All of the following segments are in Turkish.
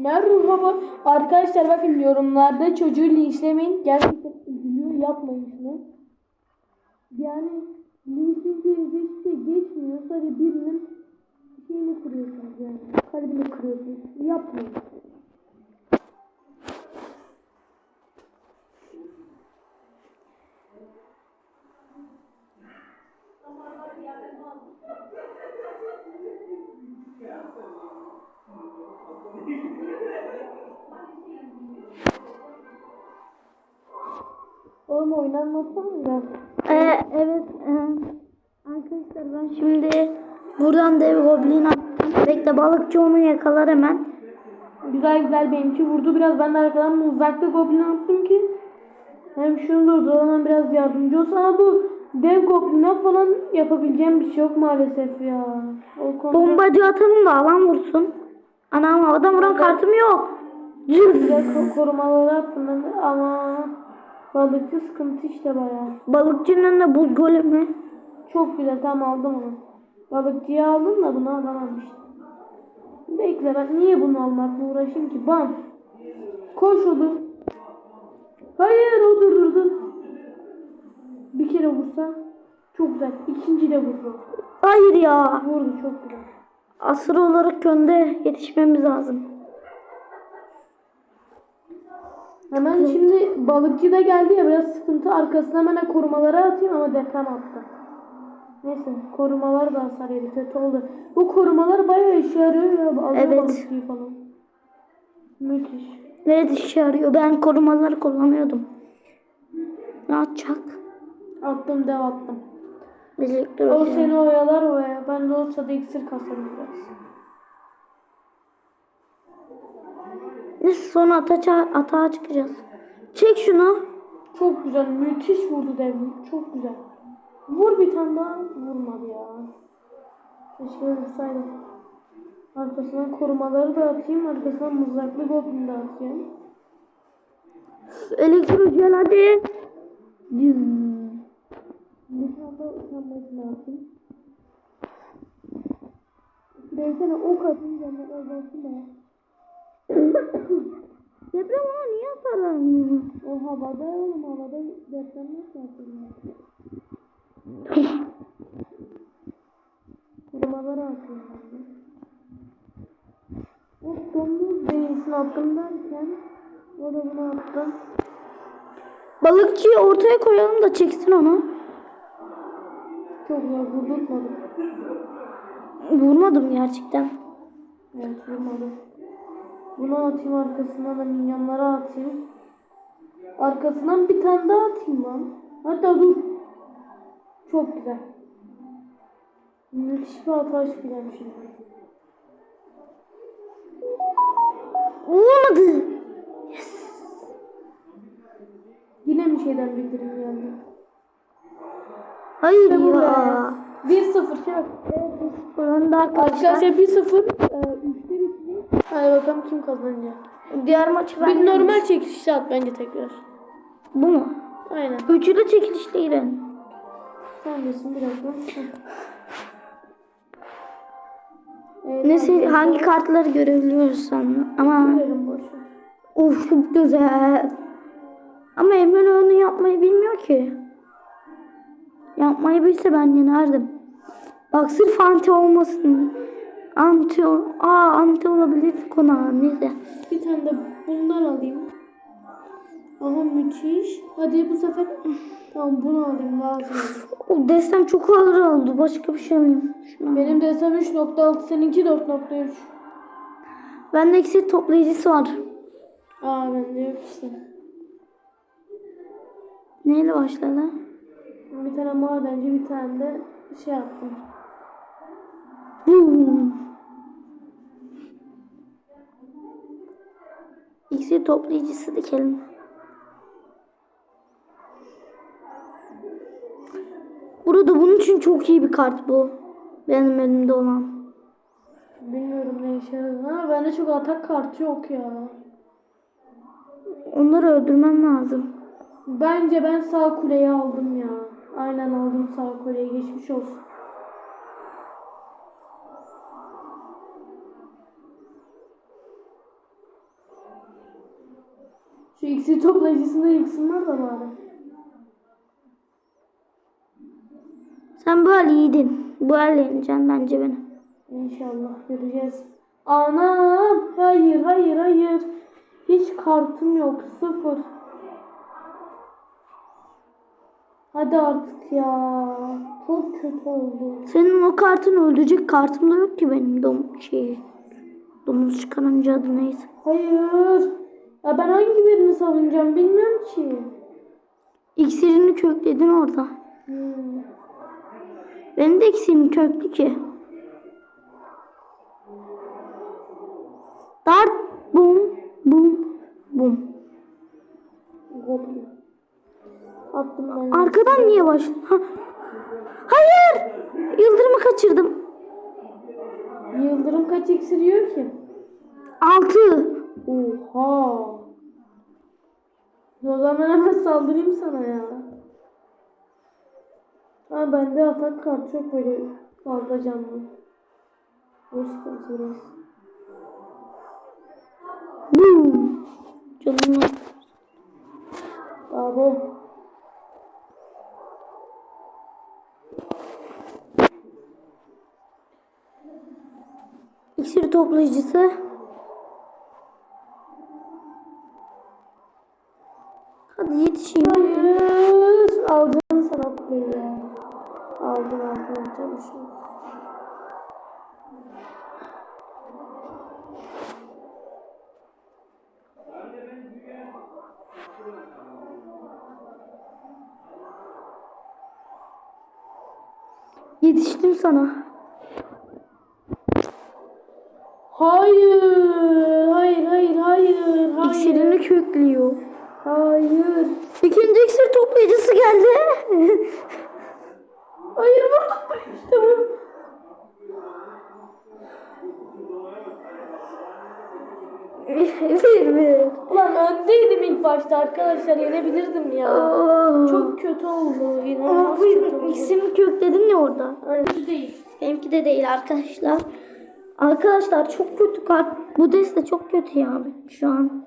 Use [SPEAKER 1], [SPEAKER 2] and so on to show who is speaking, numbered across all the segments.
[SPEAKER 1] Merhaba. Arkadaşlar bakın yorumlarda çocuğu linçlemeyin. Gerçekten üzülüyor. Yapmayın şunu. Yani linçleyince hiçbir şey geçmiyor. Sadece birinin şeyini kırıyorsunuz yani. Kalbini kırıyorsunuz. Yapmayın. Oğlum oynanmasana biraz.
[SPEAKER 2] Ee, evet. e, arkadaşlar ben şimdi buradan dev goblin attım. Bekle balıkçı onu yakalar hemen.
[SPEAKER 1] Güzel güzel benimki vurdu biraz. Ben de arkadan mızraklı goblin attım ki hem şunu durduralım hem biraz yardımcı olsun ama bu dev gobline falan yapabileceğim bir şey yok maalesef ya. O konuda
[SPEAKER 2] Bombacı atalım da alan vursun. Anam havadan vuran kartım yok. Cız.
[SPEAKER 1] korumaları attım ben de ama balıkçı sıkıntı işte bayağı.
[SPEAKER 2] Balıkçının önüne buz golemi.
[SPEAKER 1] Çok güzel tamam aldım onu. Balıkçıyı aldım da bunu alamamıştım. Bekle ben niye bunu almakla uğraşayım ki? Bam. Koş olur. Hayır o dururdu. Bir kere vursa çok güzel. İkinci de vurdu.
[SPEAKER 2] Hayır ya.
[SPEAKER 1] Vurdu çok güzel.
[SPEAKER 2] Asır olarak önde yetişmemiz lazım.
[SPEAKER 1] Hemen şimdi balıkçı da geldi ya biraz sıkıntı. Arkasına hemen korumaları atayım ama deprem attı. Neyse korumalar da hasar yedi. Kötü oldu. Bu korumalar bayağı işe yarıyor ya. Alıyor
[SPEAKER 2] Evet.
[SPEAKER 1] balıkçıyı falan. Müthiş.
[SPEAKER 2] Ne işe yarıyor? Ben korumaları kullanıyordum. Ne yapacak?
[SPEAKER 1] Attım dev attım.
[SPEAKER 2] Birlikte
[SPEAKER 1] O seni oyalar oya. Ben de olsa da iksir kasarım biraz.
[SPEAKER 2] Neyse sonra ataça, atağa çıkacağız. Çek şunu.
[SPEAKER 1] Çok güzel. Müthiş vurdu dev. Çok güzel. Vur bir tane daha. Vurmadı ya. Keşke vursaydım. Arkasından korumaları da atayım. Arkasından mızraklı goblin de atayım.
[SPEAKER 2] Elektrojel hadi.
[SPEAKER 1] Bir tane daha uçanmasını atayım. Devsene ok atayım canım azalsın da.
[SPEAKER 2] Deprem ama niye hasarlanmıyor?
[SPEAKER 1] O havada oğlum havada deprem nasıl atılıyor? Korumaları atıyorum ben de. O domuz denizini attım derken o da bunu attı.
[SPEAKER 2] Balıkçıyı ortaya koyalım da çeksin onu.
[SPEAKER 1] Çok güzel vurdurtmadım.
[SPEAKER 2] Vurmadım gerçekten.
[SPEAKER 1] Evet vurmadım. Bunu atayım arkasından da minyonları atayım. Arkasından bir tane daha atayım lan. Hatta dur. Çok güzel. Müthiş bir hata çıkacağım şimdi.
[SPEAKER 2] Olmadı.
[SPEAKER 1] Yine mi şeyden bildirim geldi?
[SPEAKER 2] Hayır
[SPEAKER 1] İşte
[SPEAKER 2] ya.
[SPEAKER 1] be. 1-0 şey.
[SPEAKER 2] Önde arkadaşlar.
[SPEAKER 1] Arkadaşlar 1-0. Ee, Üçte bitti. Hadi bakalım kim kazanacak.
[SPEAKER 2] Diğer maçı ben
[SPEAKER 1] Bir normal çekilişle at bence tekrar.
[SPEAKER 2] Bu mu?
[SPEAKER 1] Aynen.
[SPEAKER 2] De çekilişle girelim.
[SPEAKER 1] Sen desin bir dakika. Evet,
[SPEAKER 2] Neyse hangi kartları görebiliyoruz sen? Ama of çok güzel. Ama Emre onu yapmayı bilmiyor ki. Yapmayı bilse ben yenerdim. Bak sırf anti olmasın. Anti, aa anti olabilir kona neyse.
[SPEAKER 1] Bir tane de bundan alayım. Aha müthiş. Hadi bu sefer tamam bunu alayım lazım.
[SPEAKER 2] O destem çok ağır oldu. Başka bir şey alayım. Şunu.
[SPEAKER 1] Benim desem 3.6 seninki 4.3.
[SPEAKER 2] Bende iksir toplayıcısı var.
[SPEAKER 1] Aa bende yok işte.
[SPEAKER 2] Neyle başladı?
[SPEAKER 1] Bir tane madenci bir tane de şey yaptım.
[SPEAKER 2] Boom. İksir toplayıcısı dikelim. Burada bunun için çok iyi bir kart bu. Benim elimde olan.
[SPEAKER 1] Bilmiyorum ne işe yaradığını ama bende çok atak kartı yok ya.
[SPEAKER 2] Onları öldürmem lazım.
[SPEAKER 1] Bence ben sağ kuleyi aldım ya. Aynen aldım sağ kuleyi geçmiş olsun. Şu iksir toplayıcısında yıksınlar da bari.
[SPEAKER 2] Sen böyle iyiydin. Bu elle yeneceksin bence beni.
[SPEAKER 1] İnşallah göreceğiz. Anam hayır hayır hayır. Hiç kartım yok sıfır. Hadi artık ya. Çok kötü oldu.
[SPEAKER 2] Senin o kartın öldürecek kartım da yok ki benim dom şey domuz çıkarınca adı neyse.
[SPEAKER 1] Hayır. Ya ben hangi birini savunacağım bilmiyorum ki.
[SPEAKER 2] İksirini kökledin orada.
[SPEAKER 1] Hmm.
[SPEAKER 2] Benim de iksirim köklü ki. Dart bum bum bum.
[SPEAKER 1] Goblin. Attım ben.
[SPEAKER 2] Arkadan niye başladın? Ha. Hayır! Yıldırımı kaçırdım.
[SPEAKER 1] Yıldırım kaç iksir yiyor ki?
[SPEAKER 2] Altı.
[SPEAKER 1] Oha. O zaman hemen saldırayım sana ya. Ha bende atak kart çok böyle fazla canlı. Sıkıntı biraz.
[SPEAKER 2] Bum. Canım.
[SPEAKER 1] Bravo.
[SPEAKER 2] İksir toplayıcısı. Hadi yetişeyim.
[SPEAKER 1] Hayır. Aldın sana kupayı ya. Aldın aldın çalışıyor.
[SPEAKER 2] Yetiştim sana.
[SPEAKER 1] Hayır. Hayır hayır hayır. Hayır.
[SPEAKER 2] İksirini köklüyor.
[SPEAKER 1] Hayır.
[SPEAKER 2] İkinci iksir toplayıcısı geldi.
[SPEAKER 1] Hayır vurdum. İşte bu.
[SPEAKER 2] bir bir.
[SPEAKER 1] Ulan öndeydim ilk başta arkadaşlar yenebilirdim ya.
[SPEAKER 2] Aa.
[SPEAKER 1] Çok kötü oldu. İnanılmaz
[SPEAKER 2] bu
[SPEAKER 1] kötü oldu.
[SPEAKER 2] kökledin ya orada.
[SPEAKER 1] Öyle değil.
[SPEAKER 2] Benimki de değil arkadaşlar. Arkadaşlar çok kötü kart. Bu deste çok kötü ya şu an.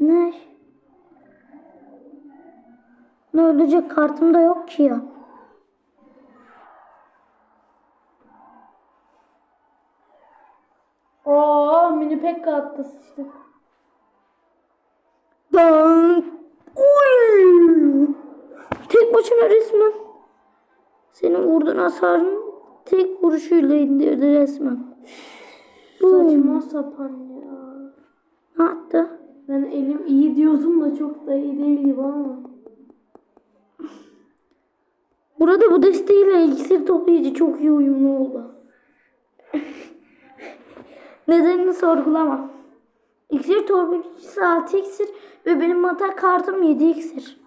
[SPEAKER 2] Ne? Ne ölecek kartım da yok ki ya.
[SPEAKER 1] Oo mini pekka attı işte.
[SPEAKER 2] Oy! Tek başına resmen. Senin vurduğun hasarın tek vuruşuyla indirdi resmen.
[SPEAKER 1] Saçma sapan ya.
[SPEAKER 2] Ne yaptı?
[SPEAKER 1] Ben elim iyi diyordum da çok da iyi değil gibi ama.
[SPEAKER 2] Burada bu desteğiyle iksir toplayıcı çok iyi uyumlu oldu. Nedenini sorgulama. İksir toplayıcısı 6 iksir ve benim atak kartım 7 iksir.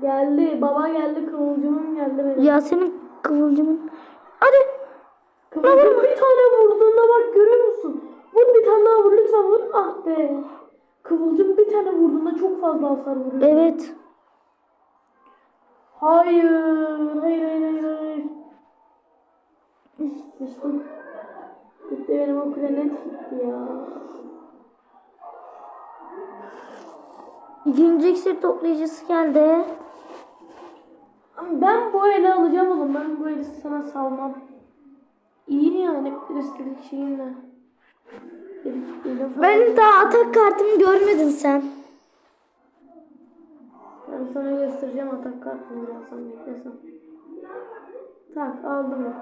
[SPEAKER 1] Geldi. Baba geldi. Kıvılcımım geldi benim.
[SPEAKER 2] Ya senin kıvılcımın... Hadi.
[SPEAKER 1] Kıvılcım bir tane vurduğunda bak görüyor musun? Vur bir tane daha vur lütfen vur. Ah be. Kıvılcım bir tane vurduğunda çok fazla hasar vuruyor.
[SPEAKER 2] Evet.
[SPEAKER 1] Hayır. Hayır hayır hayır hayır. Sıçtım. Gitti benim o kule net gitti ya.
[SPEAKER 2] İkinci iksir toplayıcısı geldi.
[SPEAKER 1] Ben bu eli alacağım oğlum. Ben bu eli sana salmam. İyi yani üstelik şeyinle.
[SPEAKER 2] Benim daha atak kartımı görmedin sen.
[SPEAKER 1] Ben sana göstereceğim atak kartını birazdan beklesen. Tak aldım onu.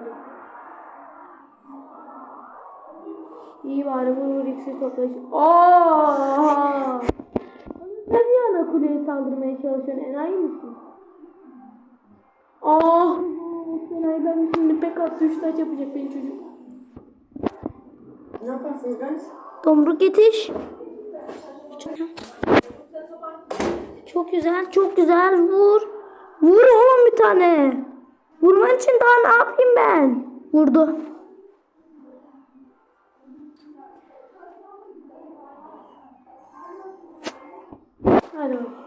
[SPEAKER 1] İyi bari vur vur iksir toplayıcı. Aaaa! Sen niye ana kuleye saldırmaya çalışıyorsun? Enayi misin? Ah! Enayi ben şimdi pek az üç taç yapacak benim çocuk.
[SPEAKER 3] Ne yaparsınız ben?
[SPEAKER 2] Tomruk yetiş. Çok güzel, çok güzel. Vur. Vur oğlum bir tane. Vurman için daha ne yapayım ben? Vurdu.
[SPEAKER 1] Hadi bakalım.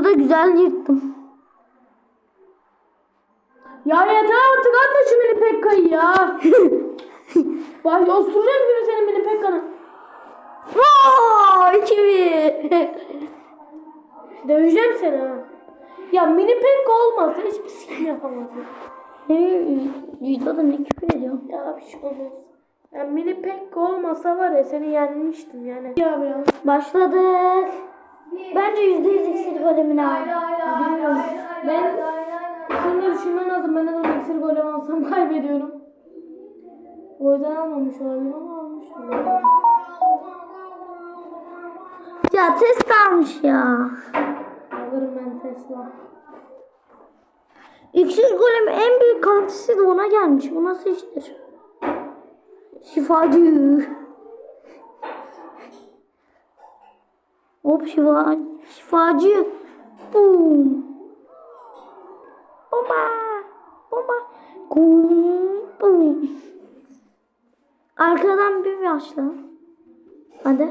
[SPEAKER 2] Burada güzel yırttım.
[SPEAKER 1] Ya yeter artık atma şu mini Pekka'yı ya. Bak osturacağım gibi senin mini Pekka'nı.
[SPEAKER 2] Vaa! 2-1.
[SPEAKER 1] Döveceğim seni ha. Ya mini Pekka olmazsa hiçbir şey yapamazsın.
[SPEAKER 2] Ne videoda ne küfür ediyor?
[SPEAKER 1] Ya bir şey olmaz. Ya mini Pekka olmasa var ya seni yenmiştim yani. Ya biraz.
[SPEAKER 2] Başladık. Bence %100 iksir golemini al.
[SPEAKER 1] Bilmiyorum. Ben senin de düşünmen lazım. Ben ne zaman iksir golem alsam kaybediyorum. O yüzden almamış olabilirim ama almıştım.
[SPEAKER 2] Ya test almış ya.
[SPEAKER 1] Alırım ben Tesla.
[SPEAKER 2] İksir golemi en büyük kantisi de ona gelmiş. Bu nasıl iştir? Şifacı. Hop şifa, şifacı. Boom. Bomba. Bomba. Boom. Boom. Arkadan bir yaşla. Hadi.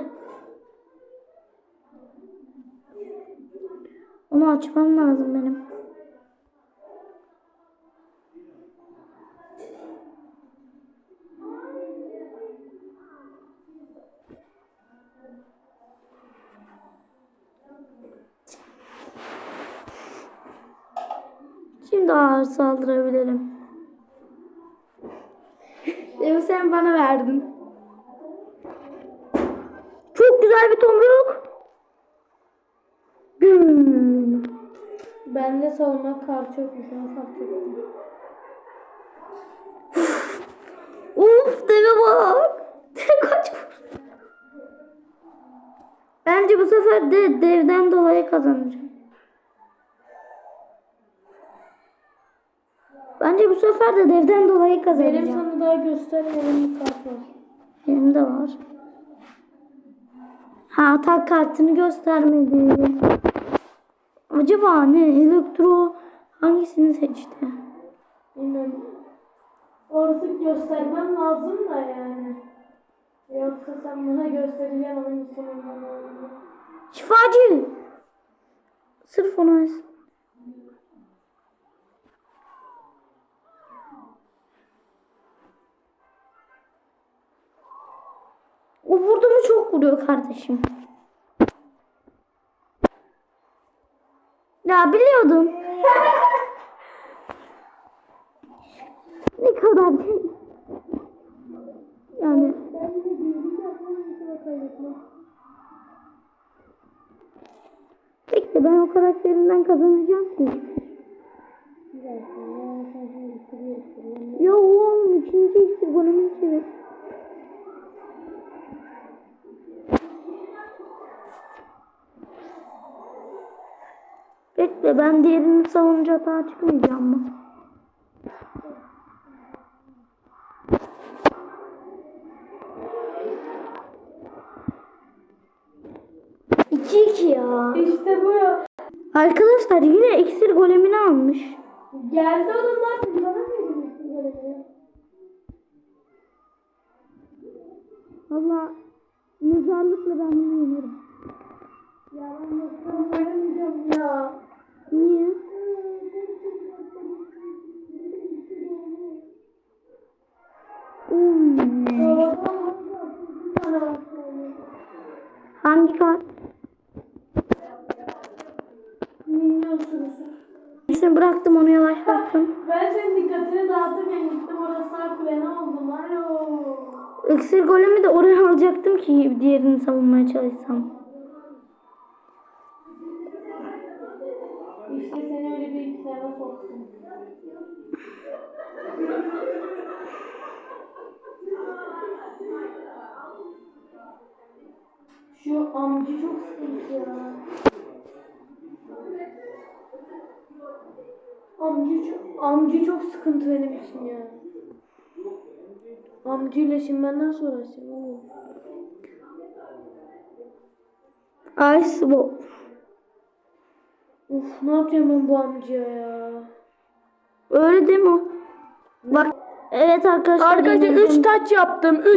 [SPEAKER 2] Onu açmam lazım benim. Şimdi ağır saldırabilirim. Evi sen bana verdin. Çok güzel bir tomruk. Güm.
[SPEAKER 1] Bende savunma kartı yokmuş. Onu fark.
[SPEAKER 2] Uf deve bak. Dev kaç. Bence bu sefer de devden dolayı kazanacağım. Bence bu sefer de devden dolayı
[SPEAKER 1] Benim
[SPEAKER 2] kazanacağım.
[SPEAKER 1] sana daha göstermediğim bir kart var.
[SPEAKER 2] Benim de var. Ha atak kartını göstermedi. Acaba ne? Elektro hangisini seçti?
[SPEAKER 1] Bilmiyorum. Orası göstermem lazım da yani. Yoksa sen bana göstereceksin onun sonunda.
[SPEAKER 2] Şifacı. Sırf onu O vurdu mu çok vuruyor kardeşim. Ya biliyordum. ne kadar yani Bekle ben o karakterinden kazanacağım ki. Ya oğlum ikinci iksir golümü çevir. Bekle ben diğerini savunca hata çıkmayacağım mı? İki iki ya.
[SPEAKER 1] İşte bu ya.
[SPEAKER 2] Arkadaşlar yine iksir golemini almış.
[SPEAKER 1] Geldi onlar. Bana mı?
[SPEAKER 2] Valla mezarlıkla ben bunu yenerim.
[SPEAKER 1] Ya ben veremeyeceğim ya.
[SPEAKER 2] Niye? Uy. Hangi kart? İkisini bıraktım onu yavaşlattım.
[SPEAKER 1] Ben senin dikkatini dağıtırken gittim orası sağ kule ne oldum alo.
[SPEAKER 2] İksir golemi de oraya alacaktım ki diğerini savunmaya çalışsam.
[SPEAKER 1] Şu amca çok sıkıntı ya. Amca çok, amca çok sıkıntı benim için ya. Amcayla şimdi ben nasıl uğraşacağım oğlum?
[SPEAKER 2] Ice Ball.
[SPEAKER 1] Uf ne yapacağım ben bu amcaya ya?
[SPEAKER 2] Öyle değil mi? Bak evet arkadaşlar.
[SPEAKER 1] Arkadaşlar
[SPEAKER 2] yenildim.
[SPEAKER 1] 3 taç yaptım. 3